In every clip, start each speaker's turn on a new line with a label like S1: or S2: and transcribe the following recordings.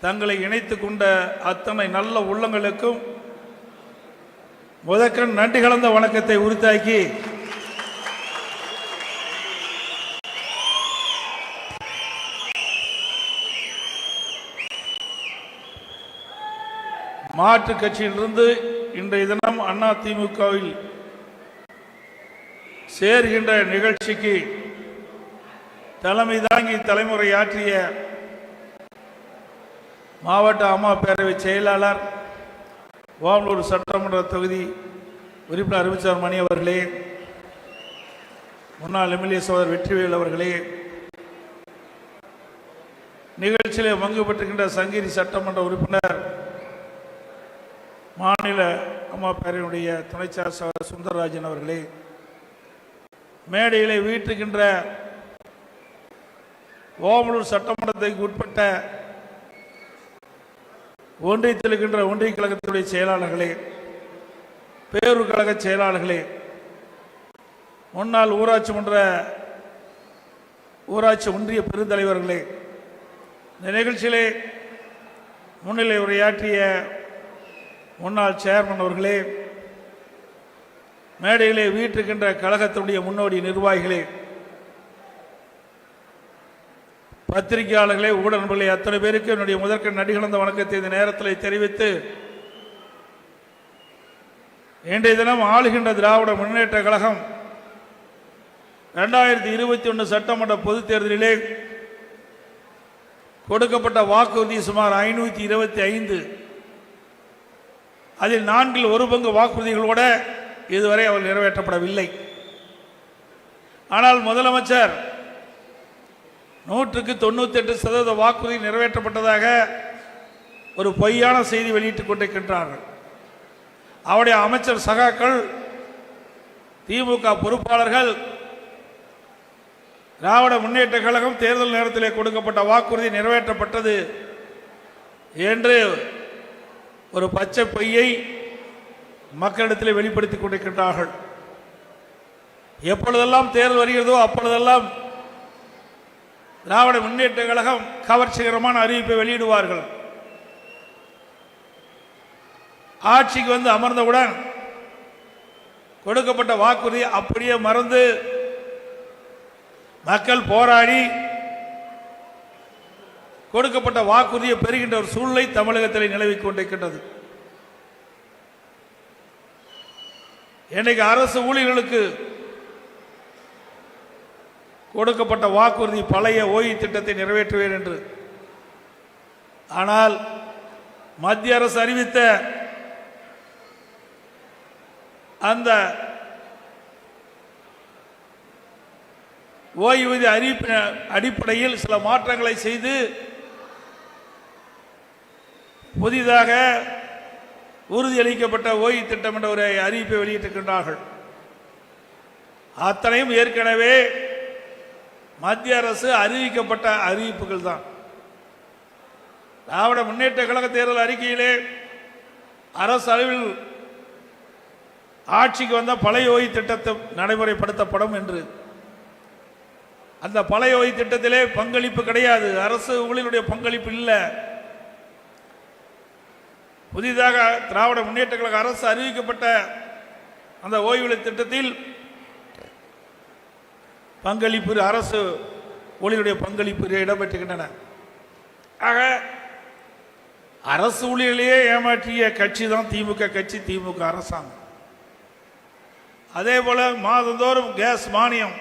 S1: தங்களை இணைத்து கொண்ட அத்தனை நல்ல உள்ளங்களுக்கும் முதற்கண் நன்றி கலந்த வணக்கத்தை உறுத்தாக்கி மாற்று கட்சியிலிருந்து இன்றைய தினம் அண்ணா திமுகவில் சேர்கின்ற நிகழ்ச்சிக்கு தலைமை தாங்கி தலைமுறையாற்றிய மாவட்ட அம்மா பேரவை செயலாளர் ஓமலூர் சட்டமன்ற தொகுதி உறுப்பினர் அறிவிச்சார் மணி அவர்களே முன்னாள் எம்எல்ஏ சோதர் வெற்றிவேல் அவர்களே நிகழ்ச்சியில் பங்கு பெற்றுகின்ற சங்கிரி சட்டமன்ற உறுப்பினர் மாநில அம்மா பேரவையுடைய துணைச்சார் சகோதரர் சுந்தரராஜன் அவர்களே மேடையிலே வீட்டுகின்ற ஓமலூர் சட்டமன்றத்துக்கு உட்பட்ட ஒன்றியத்தில் இருக்கின்ற ஒன்றிய கழகத்தினுடைய செயலாளர்களே பேரூர் கழக செயலாளர்களே முன்னாள் ஊராட்சி மன்ற ஊராட்சி ஒன்றிய பெருந்தலைவர்களே இந்த நிகழ்ச்சியிலே முன்னிலை உரையாற்றிய முன்னாள் சேர்மன் அவர்களே மேடையிலே வீட்டிருக்கின்ற கழகத்தினுடைய முன்னோடி நிர்வாகிகளே பத்திரிகையாளர்களே ஊடக நண்பர்களே அத்தனை பேருக்கு என்னுடைய முதற்க நடிகலந்த வணக்கத்தை இந்த நேரத்தில் தெரிவித்து இன்றைய தினம் ஆளுகின்ற திராவிட முன்னேற்ற கழகம் இரண்டாயிரத்தி இருபத்தி ஒன்று சட்டமன்ற பொதுத் தேர்தலிலே கொடுக்கப்பட்ட வாக்குறுதி சுமார் ஐநூற்றி இருபத்தி ஐந்து. அதில் நான்கில் ஒரு பங்கு வாக்குறுதிகளோட இதுவரை அவர் நிறைவேற்றப்படவில்லை. ஆனால் முதலமைச்சர் நூற்றுக்கு தொண்ணூத்தி எட்டு சதவீத வாக்குறுதி நிறைவேற்றப்பட்டதாக ஒரு பொய்யான செய்தி வெளியிட்டுக் கொண்டிருக்கின்றார்கள். அவருடைய அமைச்சர் சகாக்கள் திமுக பொறுப்பாளர்கள் திராவிட முன்னேற்ற கழகம் தேர்தல் நேரத்திலே கொடுக்கப்பட்ட வாக்குறுதி நிறைவேற்றப்பட்டது என்று ஒரு பச்சை பொய்யை மக்களிடத்தில் வெளிப்படுத்திக் கொண்டிருக்கின்றார்கள். எப்பொழுதெல்லாம் தேர்தல் வருகிறதோ அப்பொழுதெல்லாம் திராவிட முன்னேற்ற கழகம் கவர்ச்சிகரமான அறிவிப்பை வெளியிடுவார்கள். ஆட்சிக்கு வந்து அமர்ந்தவுடன் கொடுக்கப்பட்ட வாக்குறுதி அப்படியே மறந்து மக்கள் போராடி கொடுக்கப்பட்ட வாக்குறுதியை பெறுகின்ற ஒரு சூழ்நிலை தமிழகத்தில் நிலவிக் கொண்டிருக்கின்றது. இன்னைக்கு அரசு ஊழியர்களுக்கு கொடுக்கப்பட்ட வாக்குறுதி பழைய ஓய்வு திட்டத்தை நிறைவேற்றுவேன் என்று. ஆனால் மத்திய அரசு அறிவித்த அந்த ஓய்வூதிய அறிவிப்பின அடிப்படையில் சில மாற்றங்களை செய்து புதிதாக உறுதியளிக்கப்பட்ட ஓய்வு திட்டம் என்ற ஒரு அறிவிப்பை வெளியிட்டிருக்கின்றார்கள். அத்தனையும் ஏற்கனவே மத்திய அரசு அறிவிக்கப்பட்ட அறிவிப்புகள் தான். திராவிட முன்னேற்ற கழக தேர்தல் அறிக்கையிலே அரசு அளவில் ஆட்சிக்கு வந்த பழைய ஓய்வு திட்டத்தை நடைமுறைப்படுத்தப்படும் என்று. அந்த பழைய ஓய்வு திட்டத்திலே பங்களிப்பு கிடையாது. அரசு ஊழியருடைய பங்களிப்பு இல்லை. புதிதாக திராவிட முன்னேற்ற கழக அரசு அறிவிக்கப்பட்ட அந்த ஓய்வூதிய திட்டத்தில் பங்களிப்பு அரசு ஊழியருடைய பங்களிப்பு இடம்பெற்றுகின்றன. ஆக அரசு ஊழியர்களையே ஏமாற்றிய கட்சி தான் திமுக கட்சி திமுக அரசாங்கம். அதே போல மாதந்தோறும் கேஸ் மானியம்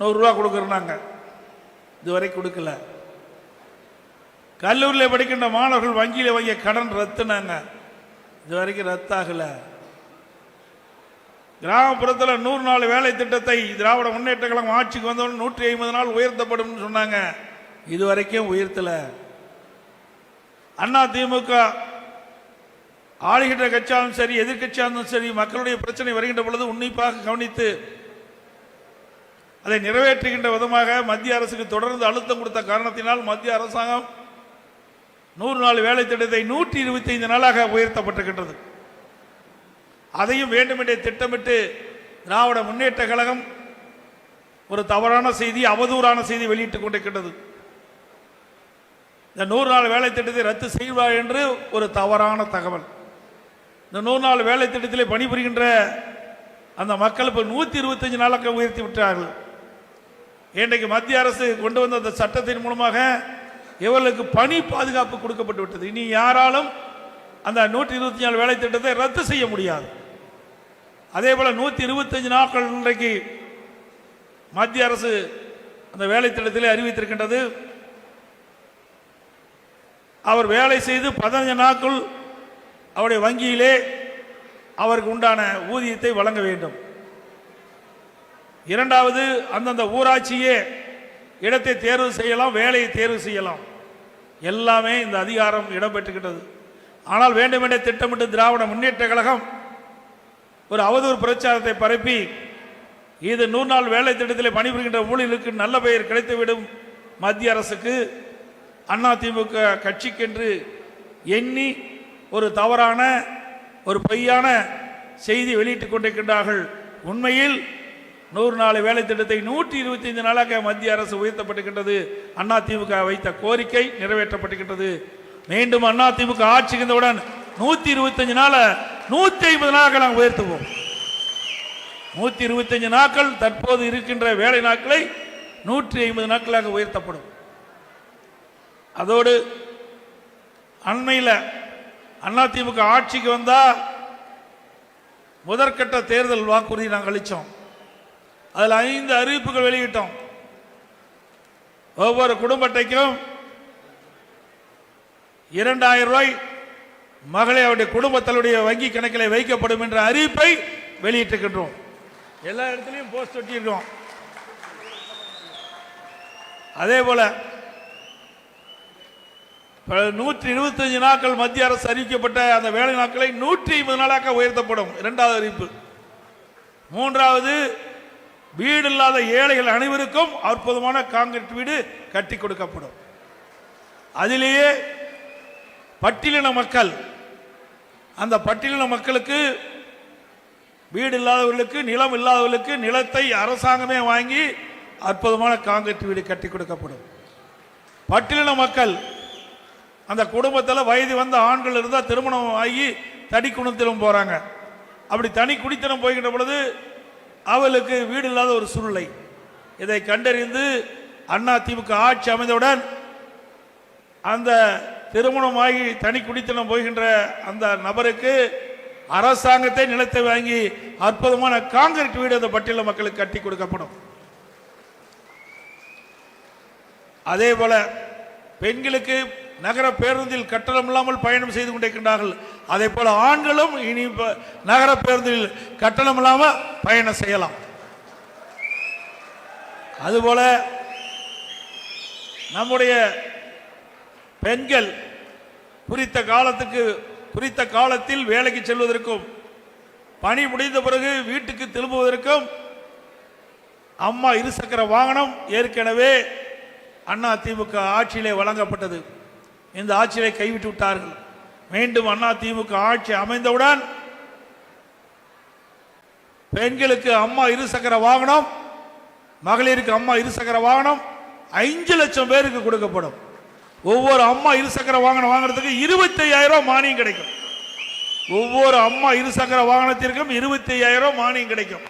S1: நூறுரூவா கொடுக்குறாங்க. இதுவரை கொடுக்கல. கல்லூரியில் படிக்கின்ற மாணவர்கள் வங்கியில் வாங்கிய கடன் ரத்துனாங்க. இது வரைக்கும் ரத்தாகலை. கிராமப்புறத்தில் நூறு நாள் வேலை திட்டத்தை திராவிட முன்னேற்ற கழகம் ஆட்சிக்கு வந்தவன் நூற்றி ஐம்பது நாள் உயர்த்தப்படும் சொன்னாங்க. இது வரைக்கும் உயர்த்தல. அண்ணா திமுக ஆளுகின்ற கட்சியாலும் சரி எதிர்கட்சியாலும் சரி மக்களுடைய பிரச்சனை வருகின்ற பொழுது உன்னிப்பாக கவனித்து அதை நிறைவேற்றுகின்ற விதமாக மத்திய அரசுக்கு தொடர்ந்து அழுத்தம் கொடுத்த காரணத்தினால் மத்திய அரசாங்கம் நூறு நாள் வேலை திட்டத்தை நூற்றி இருபத்தி ஐந்து நாளாக உயர்த்தப்பட்டிருக்கின்றது. அதையும் வேண்டுமென்றே திட்டமிட்டு திராவிட முன்னேற்ற கழகம் ஒரு தவறான செய்தி அவதூறான செய்தி வெளியிட்டுக் கொண்டிருக்கின்றது. இந்த நூறு நாள் வேலை திட்டத்தை ரத்து செய்வார் என்று ஒரு தவறான தகவல். இந்த நூறு நாள் வேலை திட்டத்திலே பணிபுரிகின்ற அந்த மக்கள் இப்போ நூற்றி இருபத்தஞ்சு நாளாக உயர்த்தி விட்டார்கள். இன்றைக்கு மத்திய அரசு கொண்டு வந்த அந்த சட்டத்தின் மூலமாக இவர்களுக்கு பணி பாதுகாப்பு கொடுக்கப்பட்டு விட்டது. இனி யாராலும் அந்த நூற்றி இருபத்தி நாலு வேலை திட்டத்தை ரத்து செய்ய முடியாது. அதே போல நூற்றி இருபத்தஞ்சு நாட்கள் இன்றைக்கு மத்திய அரசு அந்த வேலைத்திட்டத்திலே அறிவித்திருக்கின்றது. அவர் வேலை செய்து பதினஞ்சு நாட்கள் அவருடைய வங்கியிலே அவருக்கு உண்டான ஊதியத்தை வழங்க வேண்டும். இரண்டாவது அந்தந்த ஊராட்சியே இடத்தை தேர்வு செய்யலாம் வேலையை தேர்வு செய்யலாம். எல்லாமே இந்த அதிகாரம் இடம்பெற்றுகின்றது ஆனால் வேண்டுமென்றே திட்டமிட்டு திராவிட முன்னேற்ற கழகம் ஒரு அவதூறு பிரச்சாரத்தை பரப்பி இது நூறு நாள் வேலை திட்டத்தில் பணிபுரிகின்ற ஊழலுக்கு நல்ல பெயர் கிடைத்துவிடும். மத்திய அரசுக்கு அதிமுக கட்சிக்கென்று எண்ணி ஒரு தவறான ஒரு பொய்யான செய்தி வெளியிட்டுக் கொண்டிருக்கின்றார்கள். உண்மையில் நூறு நாள் வேலை திட்டத்தை நூற்றி இருபத்தி ஐந்து நாளாக மத்திய அரசு உயர்த்தப்பட்டிருக்கின்றது. அதிமுக வைத்த கோரிக்கை நிறைவேற்றப்பட்டிருக்கின்றது. மீண்டும் அதிமுக ஆட்சிக்கு வந்தவுடன் நூற்றி இருபத்தஞ்சு நாளை நூற்றி ஐம்பது நாட்கள் நாங்கள் உயர்த்துவோம். நூற்றி இருபத்தஞ்சு நாட்கள் தற்போது இருக்கின்ற வேலை நாட்களை நூற்றி ஐம்பது நாட்களாக உயர்த்தப்படும். அதோடு அண்மையில் அதிமுக ஆட்சிக்கு வந்தால் முதற்கட்ட தேர்தல் வாக்குறுதி நாங்கள் அளித்தோம் அதில் ஐந்து அறிவிப்புகள் வெளியிட்டோம். ஒவ்வொரு குடும்பத்தைக்கும் இரண்டாயிரம் ரூபாய் மகளை அவருடைய குடும்பத்தலுடைய வங்கி கணக்கில் வைக்கப்படும் என்ற அறிவிப்பை வெளியிட்டிருக்கின்றோம். எல்லா இடத்துலையும் போஸ்ட் ஒட்டியிருக்கோம். அதே போல நூற்றி இருபத்தஞ்சு நாட்கள் மத்திய அரசு அறிவிக்கப்பட்ட அந்த வேலை நாட்களை நூற்றி ஐம்பது நாளாக உயர்த்தப்படும். இரண்டாவது அறிவிப்பு. மூன்றாவது வீடு இல்லாத ஏழைகள் அனைவருக்கும் அற்புதமான காங்கிரீட் வீடு கட்டி கொடுக்கப்படும். அதிலேயே பட்டியலின மக்கள் அந்த பட்டியலின மக்களுக்கு வீடு இல்லாதவர்களுக்கு நிலம் இல்லாதவர்களுக்கு நிலத்தை அரசாங்கமே வாங்கி அற்புதமான காங்கிரீட் வீடு கட்டி கொடுக்கப்படும். பட்டியலின மக்கள் அந்த குடும்பத்தில் வயது வந்த ஆண்கள் இருந்தால் திருமணம் ஆகி தனி குணத்திலும் போகிறாங்க அப்படி தனி குடித்தனம் போய்கின்ற பொழுது அவளுக்கு வீடு இல்லாத ஒரு சூழ்நிலை. இதை கண்டறிந்து அண்ணா திமுக ஆட்சி அமைந்தவுடன் அந்த திருமணமாகி தனி குடித்தனம் போகின்ற அந்த நபருக்கு அரசாங்கத்தை நிலத்தை வாங்கி அற்புதமான காங்கிரீட் வீடு அந்த பட்டியல மக்களுக்கு கட்டி கொடுக்கப்படும். அதே போல பெண்களுக்கு நகர பேருந்தில் கட்டணம் இல்லாமல் பயணம் செய்து கொண்டிருக்கின்றார்கள். அதே போல ஆண்களும் இனி நகர பேருந்தில் கட்டணம் இல்லாமல் பயணம் செய்யலாம். அதுபோல நம்முடைய பெண்கள் குறித்த காலத்துக்கு குறித்த காலத்தில் வேலைக்கு செல்வதற்கும் பணி முடிந்த பிறகு வீட்டுக்கு திரும்புவதற்கும் அம்மா இருசக்கர வாகனம் ஏற்கனவே அண்ணா திமுக ஆட்சியிலே வழங்கப்பட்டது. இந்த ஆட்சியிலே கைவிட்டு விட்டார்கள். மீண்டும் அண்ணா திமுக ஆட்சி அமைந்தவுடன் பெண்களுக்கு அம்மா இருசக்கர வாகனம் மகளிருக்கு அம்மா இருசக்கர வாகனம் ஐந்து லட்சம் பேருக்கு கொடுக்கப்படும். ஒவ்வொரு அம்மா இருசக்கர வாகனம் வாங்குறதுக்கு இருபத்தி மானியம் கிடைக்கும். ஒவ்வொரு அம்மா இருசக்கர வாகனத்திற்கும் இருபத்தி மானியம் கிடைக்கும்.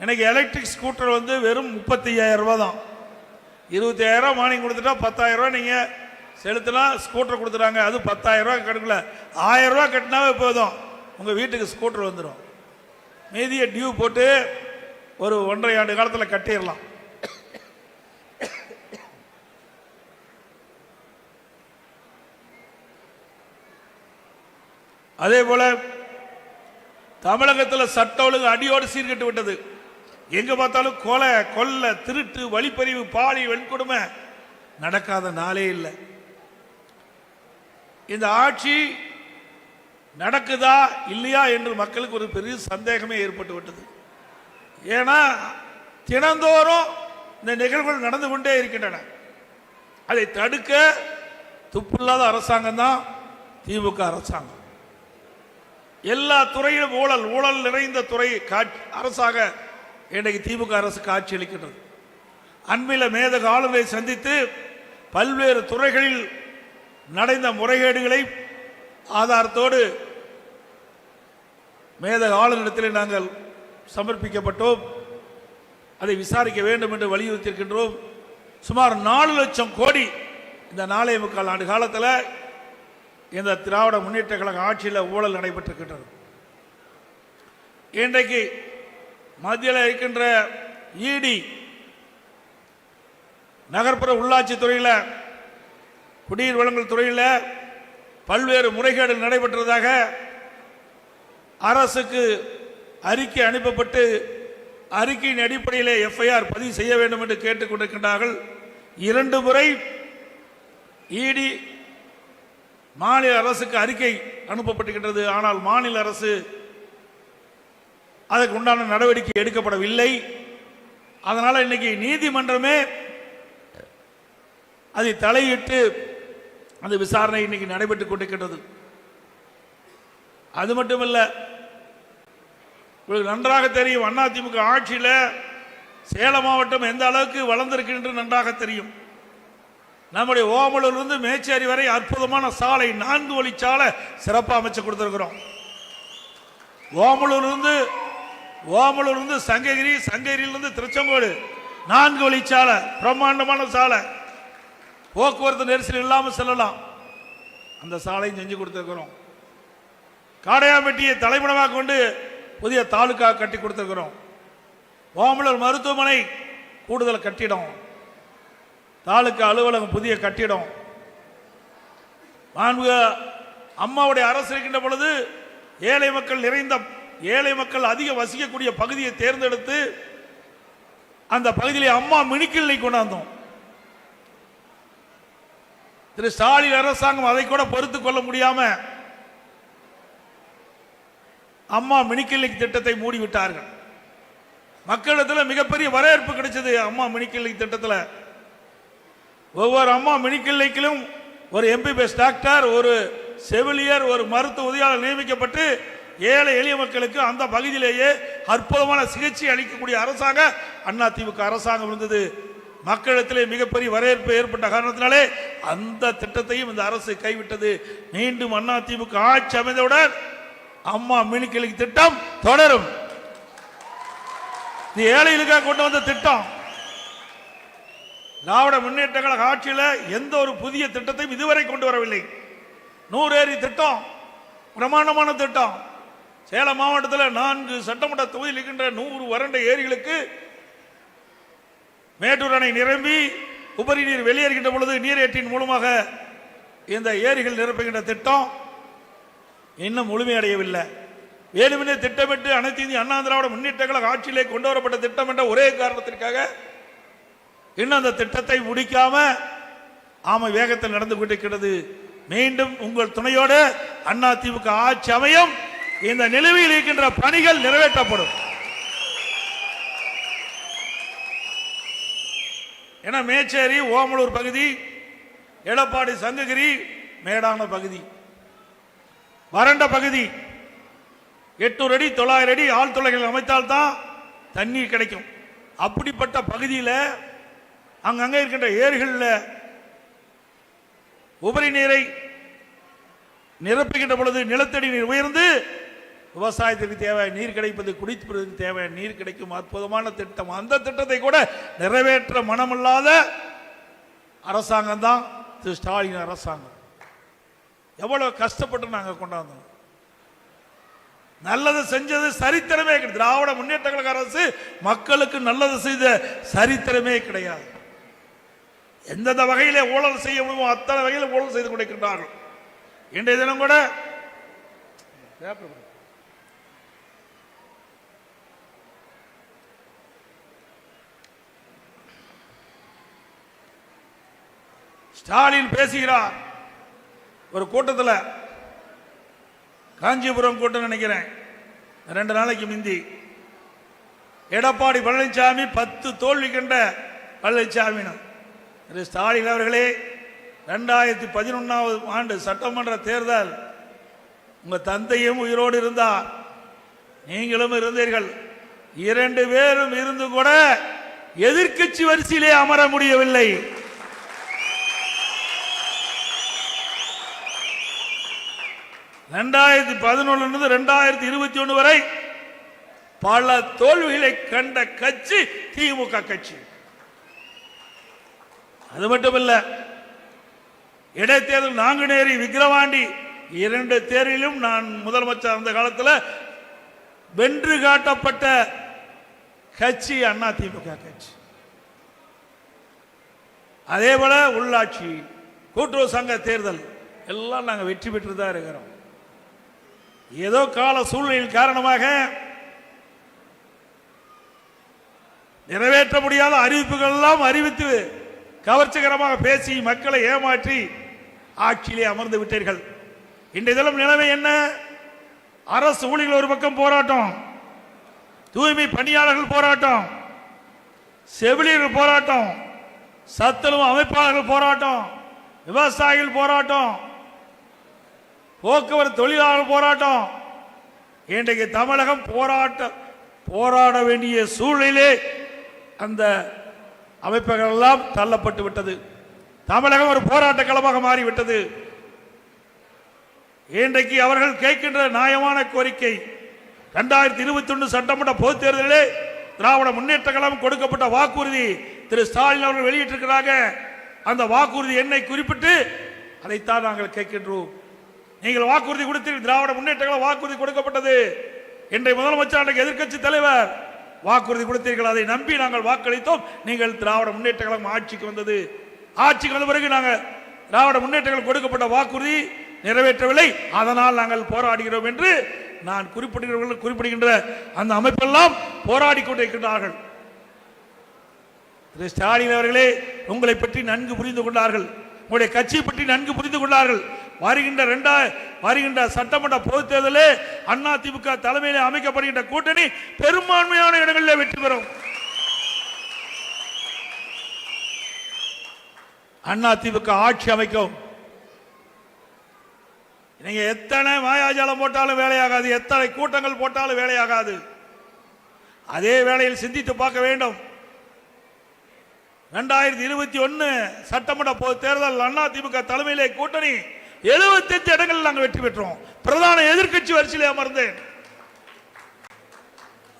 S1: எனக்கு எலக்ட்ரிக் ஸ்கூட்டர் வந்து வெறும் முப்பத்தி ரூபா தான். இருபத்தி மானியம் கொடுத்துட்டா பத்தாயிரம் ரூபா நீங்கள் செலுத்தினா ஸ்கூட்டர் கொடுத்துட்டாங்க அது பத்தாயிரம் ரூபா கணக்கில் ஆயிரம் ரூபா கட்டினாவே போதும். உங்கள் வீட்டுக்கு ஸ்கூட்டர் வந்துடும் மீதியை டியூ போட்டு ஒரு ஒன்றரை ஆண்டு காலத்தில் கட்டிடலாம். அதே போல தமிழகத்தில் சட்ட ஒழுங்கு அடியோடு சீர்கெட்டு விட்டது. எங்க பார்த்தாலும் கொலை கொல்ல திருட்டு வழிப்பறிவு பாலி வெண்கொடுமை நடக்காத நாளே இல்லை. இந்த ஆட்சி நடக்குதா இல்லையா என்று மக்களுக்கு ஒரு பெரிய சந்தேகமே ஏற்பட்டு விட்டது. ஏன்னா தினந்தோறும் இந்த நிகழ்வுகள் நடந்து கொண்டே இருக்கின்றன. அதை தடுக்க துப்பில்லாத அரசாங்கம் தான் திமுக அரசாங்கம். எல்லா துறையிலும் ஊழல் ஊழல் நிறைந்த துறை காட்சி அரசாக இன்றைக்கு திமுக அரசு காட்சி அளிக்கின்றது. அண்மையில் மேதக ஆளுநரை சந்தித்து பல்வேறு துறைகளில் நடந்த முறைகேடுகளை ஆதாரத்தோடு மேதக ஆளுநரிடத்தில் நாங்கள் சமர்ப்பிக்கப்பட்டோம். அதை விசாரிக்க வேண்டும் என்று வலியுறுத்தியிருக்கின்றோம். சுமார் நாலு லட்சம் கோடி இந்த நாலே முக்கால் ஆண்டு காலத்தில் இந்த திராவிட முன்னேற்ற கழக ஆட்சியில் ஊழல் நடைபெற்றிருக்கின்றது. இன்றைக்கு மத்தியில் இருக்கின்ற இடி நகர்ப்புற உள்ளாட்சி துறையில் குடிநீர் வழங்கல் துறையில் பல்வேறு முறைகேடு நடைபெற்றதாக அரசுக்கு அறிக்கை அனுப்பப்பட்டு அறிக்கையின் அடிப்படையில் எஃப்ஐஆர் பதிவு செய்ய வேண்டும் என்று கேட்டுக்கொண்டிருக்கின்றார்கள் இரண்டு முறை இடி மாநில அரசுக்கு அறிக்கை அனுப்பப்பட்டிருக்கின்றது. ஆனால் மாநில அரசு அதற்கு உண்டான நடவடிக்கை எடுக்கப்படவில்லை. அதனால் இன்னைக்கு நீதிமன்றமே அதை தலையிட்டு அந்த விசாரணை இன்னைக்கு நடைபெற்றுக் கொண்டிருக்கின்றது. அது மட்டுமல்ல உங்களுக்கு நன்றாக தெரியும் அதிமுக ஆட்சியில் சேலம் மாவட்டம் எந்த அளவுக்கு வளர்ந்திருக்கு என்று நன்றாக தெரியும். நம்முடைய ஓமலூர்லேருந்து மேச்சேரி வரை அற்புதமான சாலை நான்கு வழி சாலை சிறப்பாக அமைச்சு கொடுத்துருக்குறோம். ஓமலூர்லேருந்து ஓமலூர்லேருந்து சங்ககிரி சங்ககிரியிலிருந்து திருச்செங்கோடு நான்கு வழி சாலை பிரம்மாண்டமான சாலை. போக்குவரத்து நெரிசல் இல்லாமல் செல்லலாம். அந்த சாலையும் செஞ்சு கொடுத்துருக்குறோம். காடையாம்பட்டியை தலைமணமாக கொண்டு புதிய தாலுக்கா கட்டி கொடுத்துருக்குறோம். ஓமலூர் மருத்துவமனை கூடுதல் கட்டிடம். தாலுக்கா அலுவலகம் புதிய கட்டிடம். மாண்புக அம்மாவுடைய அரசு இருக்கின்ற பொழுது ஏழை மக்கள் நிறைந்த ஏழை மக்கள் அதிக வசிக்கக்கூடிய பகுதியை தேர்ந்தெடுத்து அந்த பகுதியிலே அம்மா மினிக்கிள்ளை கொண்டாந்தோம். திரு ஸ்டாலின் அரசாங்கம் அதை கூட பொறுத்துக் கொள்ள முடியாம அம்மா மினிக்கிள்ளை திட்டத்தை மூடிவிட்டார்கள். மக்களிடத்தில் மிகப்பெரிய வரவேற்பு கிடைச்சது அம்மா மினிக்கிள்ளை திட்டத்தில். ஒவ்வொரு அம்மா மினிக்கிள்ளைக்கிலும் ஒரு எம்பிபிஎஸ் டாக்டர் ஒரு செவிலியர் ஒரு மருத்துவ உதவியாளர் நியமிக்கப்பட்டு ஏழை எளிய மக்களுக்கு அந்த பகுதியிலேயே அற்புதமான சிகிச்சை அளிக்கக்கூடிய அரசாங்க அண்ணா திமுக அரசாங்கம் இருந்தது. மக்களிடத்திலே மிகப்பெரிய வரவேற்பு ஏற்பட்ட காரணத்தினாலே அந்த திட்டத்தையும் இந்த அரசு கைவிட்டது. மீண்டும் அண்ணா திமுக ஆட்சி அமைந்தவுடன் அம்மா மினிக்கிளிக்கு திட்டம் தொடரும். ஏழைகளுக்காக கொண்டு வந்த திட்டம். திராவிட முன்னேற்ற கழக ஆட்சியில் எந்த ஒரு புதிய திட்டத்தையும் இதுவரை கொண்டு வரவில்லை. நூறு ஏரி திட்டம் பிரமாண்டமான திட்டம். சேலம் மாவட்டத்தில் நான்கு சட்டமன்ற தொகுதியில் இருக்கின்ற நூறு வறண்ட ஏரிகளுக்கு மேட்டூர் அணை நிரம்பி உபரி நீர் வெளியேறுகின்ற பொழுது நீரேற்றின் மூலமாக இந்த ஏரிகள் நிரப்புகின்ற திட்டம் இன்னும் முழுமையடையவில்லை. வேலுமனே திட்டமிட்டு அனைத்து இந்திய அண்ணா திராவிட முன்னேற்ற கழக ஆட்சியிலே கொண்டு வரப்பட்ட திட்டம் என்ற ஒரே காரணத்திற்காக இன்னும் அந்த திட்டத்தை முடிக்காம ஆமை வேகத்தில் நடந்து கொண்டிருக்கிறது. மீண்டும் உங்கள் துணையோடு அண்ணா திமுக ஆட்சி அமையும். இந்த நிலுவையில் இருக்கின்ற பணிகள் நிறைவேற்றப்படும். என மேச்சேரி ஓமலூர் பகுதி எடப்பாடி சங்ககிரி மேடான பகுதி. வறண்ட பகுதி. எட்நூறு அடி தொள்ளாயிரம் அடி ஆழ்துளைகள் அமைத்தால்தான் தண்ணீர் கிடைக்கும். அப்படிப்பட்ட பகுதியில் அங்கங்கே இருக்கின்ற ஏரிகளில் உபரி நீரை நிரப்புகின்ற பொழுது நிலத்தடி நீர் உயர்ந்து விவசாயத்திற்கு தேவை நீர் கிடைப்பது குடிப்பதற்கு தேவை நீர் கிடைக்கும் அற்புதமான திட்டம். அந்த திட்டத்தை கூட நிறைவேற்ற மனமில்லாத அரசாங்கம் தான் திரு ஸ்டாலின் அரசாங்கம். எவ்வளவு கஷ்டப்பட்டு நாங்கள் கொண்டாந்தோம். நல்லது செஞ்சது சரித்திரமே கிடையாது. திராவிட முன்னேற்ற கழக அரசு மக்களுக்கு நல்லது செய்த சரித்திரமே கிடையாது. எந்தெந்த வகையிலே ஊழல் செய்ய முடியுமோ அத்தனை வகையில் ஊழல் செய்து கொண்டிருக்கின்றார்கள். இன்றைய தினம் கூட ஸ்டாலின் பேசுகிறார். ஒரு கூட்டத்தில் காஞ்சிபுரம் கூட்டம் நினைக்கிறேன். ரெண்டு நாளைக்கு முந்தி. எடப்பாடி பழனிசாமி பத்து தோல்வி கண்ட பழனிசாமின்னு. திரு ஸ்டாலின் அவர்களே ரெண்டாயிரத்தி பதினொன்றாவது ஆண்டு சட்டமன்ற தேர்தல் உங்கள் தந்தையும் உயிரோடு இருந்தா நீங்களும் இருந்தீர்கள். இரண்டு பேரும் இருந்து கூட எதிர்கட்சி வரிசையிலே அமர முடியவில்லை. ரெண்டாயிரத்தி பதினொன்னுலேருந்து ரெண்டாயிரத்தி இருபத்தி ஒன்று வரை பல தோல்விகளை கண்ட கட்சி திமுக கட்சி. அது மட்டுமல்ல இடைத்தேர்தல் நாங்குநேரி விக்கிரவாண்டி இரண்டு தேர்விலும் நான் முதலமைச்சர் அந்த காலத்தில் வென்று காட்டப்பட்ட கட்சி அண்ணா திமுக கட்சி. அதே போல உள்ளாட்சி கூட்டுறவு சங்க தேர்தல் எல்லாம் நாங்கள் வெற்றி பெற்று தான் இருக்கிறோம். ஏதோ கால சூழ்நிலையின் காரணமாக நிறைவேற்ற முடியாத அறிவிப்புகள் எல்லாம் அறிவித்து கவர்ச்சிகரமாக பேசி மக்களை ஏமாற்றி ஆட்சியிலே அமர்ந்து விட்டீர்கள். இன்றைய தினம் நிலைமை என்ன? அரசு ஊழியர்கள் ஒரு பக்கம் போராட்டம் தூய்மை பணியாளர்கள் போராட்டம் செவிலியர்கள் போராட்டம் சத்துணவு அமைப்பாளர்கள் போராட்டம் விவசாயிகள் போராட்டம் போக்குவரத்து தொழிலாளர் போராட்டம். இன்றைக்கு தமிழகம் போராட்ட போராட வேண்டிய சூழலிலே அந்த அமைப்புகள் எல்லாம் தள்ளப்பட்டு விட்டது. தமிழகம் ஒரு போராட்ட களமாக மாறிவிட்டது. இன்றைக்கு அவர்கள் கேட்கின்ற நியாயமான கோரிக்கை இரண்டாயிரத்தி இருபத்தி ஒன்று சட்டமன்ற பொதுத் தேர்தலிலே திராவிட முன்னேற்ற கழகம் கொடுக்கப்பட்ட வாக்குறுதி திரு ஸ்டாலின் அவர்கள் வெளியிட்டிருக்கிறாங்க. அந்த வாக்குறுதி என்னை குறிப்பிட்டு அதைத்தான் நாங்கள் கேட்கின்றோம். நீங்கள் வாக்குறுதி கொடுத்தீர்கள் திராவிட முன்னேற்ற கழகம் வாக்குறுதி கொடுக்கப்பட்டது. இன்றைய முதலமைச்சர் அன்றைக்கு எதிர்க்கட்சி தலைவர் வாக்குறுதி கொடுத்தீர்கள் அதை நம்பி நாங்கள் வாக்களித்தோம். நீங்கள் திராவிட முன்னேற்ற கழகம் ஆட்சிக்கு வந்தது. ஆட்சிக்கு வந்த பிறகு நாங்கள் திராவிட முன்னேற்றங்கள் கொடுக்கப்பட்ட வாக்குறுதி நிறைவேற்றவில்லை. அதனால் நாங்கள் போராடுகிறோம் என்று நான் குறிப்பிடுகிறவர்கள் குறிப்பிடுகின்ற அந்த அமைப்பெல்லாம் போராடி கொண்டிருக்கின்றார்கள். திரு ஸ்டாலின் அவர்களே உங்களை பற்றி நன்கு புரிந்து கொண்டார்கள். உங்களுடைய கட்சியை பற்றி நன்கு புரிந்து கொண்டார்கள். வருகின்ற ரெண்டா வருகின்ற சட்டமன்ற பொதுத் தேர்தலே அண்ணா திமுக தலைமையிலே அமைக்கப்படுகின்ற கூட்டணி பெரும்பான்மையான இடங்களில் வெற்றி பெறும். அண்ணா திமுக ஆட்சி அமைக்கும். நீங்க எத்தனை மாயாஜாலம் போட்டாலும் வேலையாகாது எத்தனை கூட்டங்கள் போட்டாலும் வேலையாகாது. அதே வேளையில் சிந்தித்து பார்க்க வேண்டும். ரெண்டாயிரத்தி இருபத்தி ஒன்னு சட்டமன்ற பொது தேர்தல் அண்ணா திமுக தலைமையிலே கூட்டணி 75 இடங்களில் நாங்கள் வெற்றி பெற்றோம். பிரதான எதிர்க்கட்சி வரிசையில் அமர்ந்தேன்.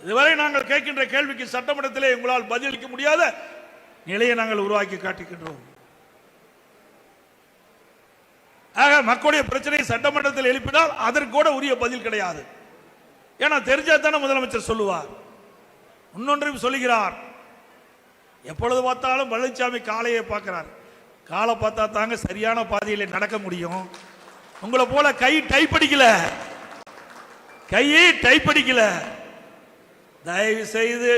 S1: இதுவரை நாங்கள் கேட்கின்ற கேள்விக்கு சட்டமன்றத்திலே உங்களால் பதிலளிக்க முடியாத நிலையை நாங்கள் உருவாக்கி காட்டுகின்றோம். ஆக மக்களுடைய பிரச்சனையை சட்டமன்றத்தில் எழுப்பினால் அதற்கு கூட உரிய பதில் கிடையாது. ஏன்னா தெரிஞ்சா தானே முதலமைச்சர் சொல்லுவார். இன்னொன்றையும் சொல்லுகிறார். எப்பொழுது பார்த்தாலும் பழனிசாமி காலையை பார்க்கிறார். காலை பார்த்தா தாங்க சரியான பாதையில் நடக்க முடியும். உங்களை போல கை டைப் அடிக்கல கையை டைப் அடிக்கல தயவு செய்து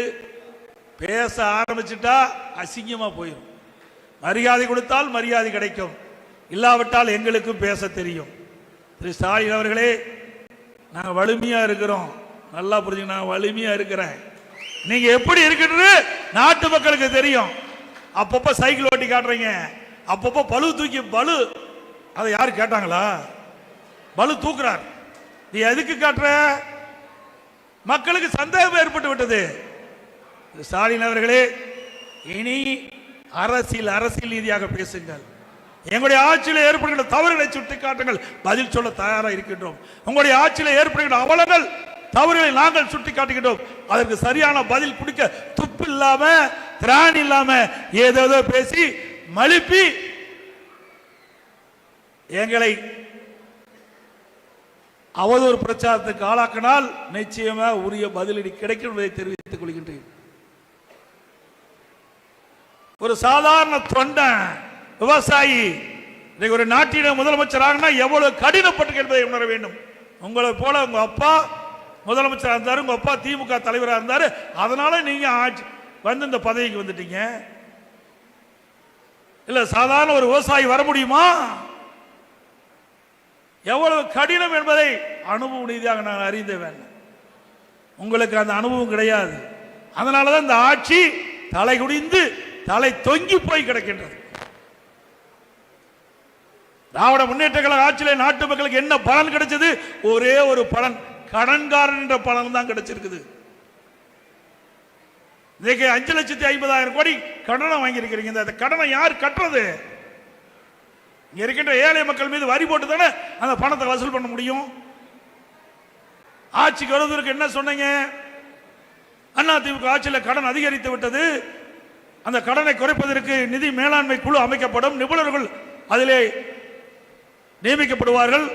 S1: பேச ஆரம்பிச்சுட்டா அசிங்கமா போயிடும் மரியாதை கொடுத்தால் மரியாதை கிடைக்கும். இல்லாவிட்டால் எங்களுக்கும் பேச தெரியும். திரு ஸ்டாலின் அவர்களே நாங்கள் வலிமையா இருக்கிறோம். நல்லா புரிஞ்சுங்க நான் வலிமையா இருக்கிறேன். நீங்க எப்படி இருக்கிறது? நாட்டு மக்களுக்கு தெரியும். அப்பப்ப சைக்கிள் ஓட்டி காட்டுறீங்க. அப்பப்போ பளு தூக்கி பலு. அதை யார் கேட்டாங்களா? பளு தூக்குறார். நீ எதுக்கு காட்டுற? மக்களுக்கு சந்தேகம் ஏற்பட்டு விட்டது. ஸ்டாலின் அவர்களே இனி அரசியல் அரசியல் ரீதியாக பேசுங்கள். எங்களுடைய ஆட்சியில் ஏற்படுகின்ற தவறுகளை சுட்டிக்காட்டுங்கள். பதில் சொல்ல தயாராக இருக்கின்றோம். உங்களுடைய ஆட்சியில் ஏற்படுகின்ற அவலங்கள் தவறுகளை நாங்கள் சுட்டி காட்டுகின்றோம் அதற்கு சரியான பதில் கொடுக்க துப்பு இல்லாம திராணி இல்லாம ஏதேதோ பேசி மழுப்பி எங்களை அவதூறு பிரச்சாரத்துக்கு ஆளாக்கினால் நிச்சயமாக உரிய பதிலடி கிடைக்கும் என்பதை தெரிவித்துக் கொள்கின்றேன். ஒரு சாதாரண தொண்டன் விவசாயி இன்னைக்கு ஒரு நாட்டின முதலமைச்சர் ஆகினா எவ்வளவு கடினப்பட்டு என்பதை உணர வேண்டும். உங்களை போல உங்க அப்பா முதலமைச்சராக இருந்தார் உங்க அப்பா திமுக தலைவராக இருந்தார் அதனால நீங்க ஆட்சி வந்து இந்த பதவிக்கு வந்துட்டீங்க. இல்ல சாதாரண ஒரு விவசாயி வர முடியுமா? எவ்வளவு கடினம் என்பதை அனுபவ ரீதியாக நான் அறிந்தவன் உங்களுக்கு அந்த அனுபவம் கிடையாது. அதனாலதான் இந்த ஆட்சி தலை குடிந்து தலை தொங்கி போய் கிடக்கின்றது. திராவிட முன்னேற்ற கழக ஆட்சியிலே நாட்டு மக்களுக்கு என்ன பலன் கிடைச்சது? ஒரே ஒரு பலன். கடன்காரன் என்ற பலன் தான் கிடைச்சிருக்குது. இன்னைக்கு அஞ்சு லட்சத்தி ஐம்பதாயிரம் கோடி கடனை வாங்கியிருக்கிறீங்க. இந்த கடனை யார் கட்டுறது? இங்க இருக்கின்ற ஏழை மக்கள் மீது வரி போட்டு தானே அந்த பணத்தை வசூல் பண்ண முடியும்? ஆட்சிக்கு வருவதற்கு என்ன சொன்னீங்க? அண்ணா திமுக ஆட்சியில் கடன் அதிகரித்து விட்டது. அந்த கடனை குறைப்பதற்கு நிதி மேலாண்மை குழு அமைக்கப்படும். நிபுணர்கள் அதிலே நியமிக்கப்படுவார்கள்.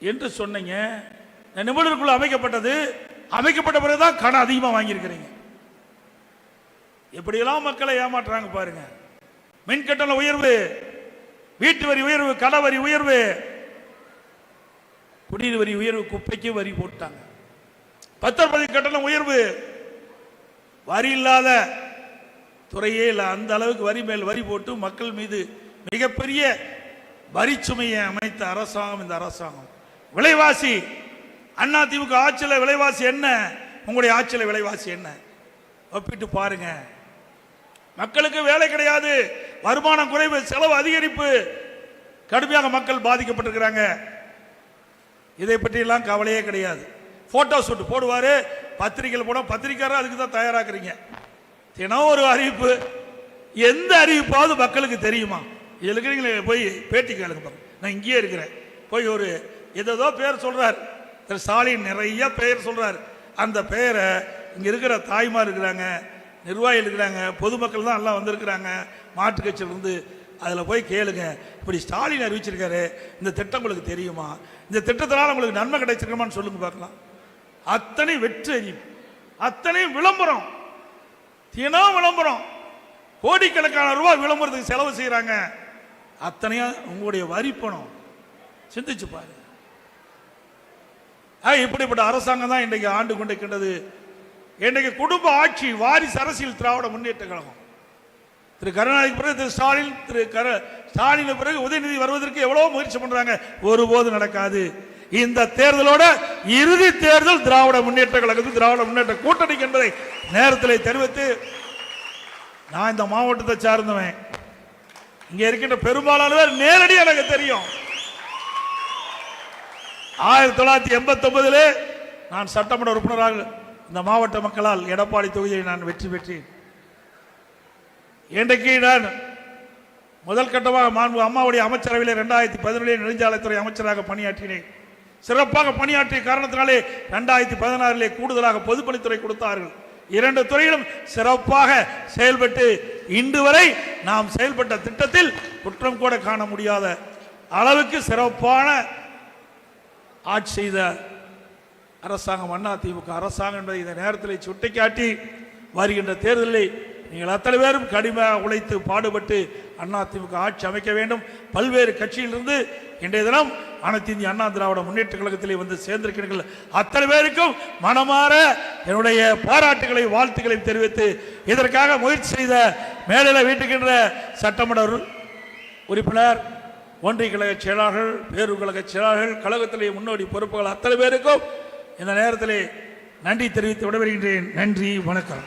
S1: என்று சொன்னீங்க. இந்த நிபுணர் குழு அமைக்கப்பட்டது. அமைக்கப்பட்ட பிறகுதான் கடன் அதிகமாக வாங்கியிருக்கிறீங்க. எப்படியெல்லாம் மக்களை ஏமாற்றுறாங்க பாருங்க. மின்கட்டண உயர்வு வீட்டு வரி உயர்வு கடை வரி உயர்வு. குடிநீர் வரி உயர்வு குப்பைக்கு வரி போட்டாங்க. பத்திரப்பதிவு கட்டணம் உயர்வு. வரி இல்லாத துறையே இல்லை. அந்த அளவுக்கு வரி மேல் வரி போட்டு மக்கள் மீது மிகப்பெரிய வரி சுமையை அமைத்த அரசாங்கம் இந்த அரசாங்கம். விலைவாசி அண்ணா திமுக ஆட்சியில் விலைவாசி என்ன? உங்களுடைய ஆட்சியில் விலைவாசி என்ன? ஒப்பிட்டு பாருங்க. மக்களுக்கு வேலை கிடையாது. வருமானம் குறைவு செலவு அதிகரிப்பு. கடுமையாக மக்கள் பாதிக்கப்பட்டிருக்கிறாங்க. இதை பற்றியெல்லாம் கவலையே கிடையாது. போட்டோ ஷூட் போடுவார். பத்திரிகையில் போட பத்திரிக்கையாளர் அதுக்கு தான் தயாராக்குறீங்க. தினம் ஒரு அறிவிப்பு. எந்த அறிவிப்பாவது மக்களுக்கு தெரியுமா? இதில் இருக்கிறீங்களே போய் பேட்டி கேளுங்க நான் இங்கேயே இருக்கிறேன். போய் ஒரு எதோ பேர் சொல்கிறார் ஸ்டாலின் நிறைய பெயர் சொல்கிறார் அந்த பெயரை இங்கே இருக்கிற தாய்மார் இருக்கிறாங்க நிர்வாகிகள் இருக்கிறாங்க பொதுமக்கள் தான் எல்லாம் வந்திருக்கிறாங்க. மாற்றுக் கட்சியிலிருந்து அதில் போய் கேளுங்க. இப்படி ஸ்டாலின் அறிவிச்சிருக்காரு இந்த திட்டம் உங்களுக்கு தெரியுமா? இந்த திட்டத்தினால் உங்களுக்கு நன்மை கிடைச்சிருக்கமான்னு சொல்லுங்க பார்க்கலாம். அத்தனை வெற்றி அறிவு அத்தனை விளம்பரம் தினம் விளம்பரம். கோடிக்கணக்கான ரூபாய் விளம்பரத்துக்கு செலவு செய்கிறாங்க அத்தனையும் உங்களுடைய வரி சிந்திச்சு பாருங்க. இப்படிப்பட்ட அரசாங்கம் தான் இன்றைக்கு ஆண்டு கொண்டிருக்கின்றது. இன்றைக்கு குடும்ப ஆட்சி வாரிசு அரசியல் திராவிட முன்னேற்ற கழகம். திரு கருணாநிதிக்கு பிறகு திரு ஸ்டாலின் திரு கர ஸ்டாலின் பிறகு உதயநிதி வருவதற்கு எவ்வளவு முயற்சி பண்றாங்க. ஒருபோது நடக்காது. இந்த தேர்தலோட இறுதி தேர்தல் திராவிட முன்னேற்ற கழகத்தில் திராவிட முன்னேற்ற கூட்டணிக்கு என்பதை நேரத்தில் தெரிவித்து நான் இந்த மாவட்டத்தை சார்ந்தவன். இங்கே இருக்கின்ற பெரும்பாலானவர் நேரடி எனக்கு தெரியும். ஆயிரத்தி தொள்ளாயிரத்தி எண்பத்தொன்பதில் நான் சட்டமன்ற உறுப்பினராக இந்த மாவட்ட மக்களால் எடப்பாடி தொகுதியை நான் வெற்றி பெற்றேன். இன்றைக்கு நான் முதல் கட்டமாக மாண்பு அம்மாவுடைய அமைச்சரவையில் ரெண்டாயிரத்தி பதினேழு நெடுஞ்சாலைத்துறை அமைச்சராக பணியாற்றினேன். சிறப்பாக பணியாற்றிய காரணத்தினாலே ரெண்டாயிரத்தி பதினாறிலே கூடுதலாக பொதுப்பணித்துறை கொடுத்தார்கள். இரண்டு துறையிலும் சிறப்பாக செயல்பட்டு இன்று வரை நாம் செயல்பட்ட திட்டத்தில் குற்றம் கூட காண முடியாத அளவுக்கு சிறப்பான ஆட்சி செய்த அரசாங்கம் அண்ணா திமுக அரசாங்கம் என்பதை இந்த நேரத்தில் சுட்டிக்காட்டி வருகின்ற தேர்தலில் நீங்கள் அத்தனை பேரும் கடுமையாக உழைத்து பாடுபட்டு அண்ணா திமுக ஆட்சி அமைக்க வேண்டும். பல்வேறு கட்சியிலிருந்து இன்றைய தினம் அனைத்து இந்திய அண்ணா திராவிட முன்னேற்ற கழகத்திலே வந்து சேர்ந்திருக்கிறீர்கள். அத்தனை பேருக்கும் மனமாற என்னுடைய பாராட்டுகளை வாழ்த்துக்களை தெரிவித்து இதற்காக முயற்சி செய்த மேலில் வீட்டுக்கின்ற சட்டமன்ற உறுப்பினர் ஒன்றிய கழக செயலாளர்கள் பேரு கழக செயலாளர்கள் கழகத்திலே முன்னோடி பொறுப்புகள் அத்தனை பேருக்கும் இந்த நேரத்திலே நன்றி தெரிவித்து விடைபெறுகின்றேன். நன்றி வணக்கம்.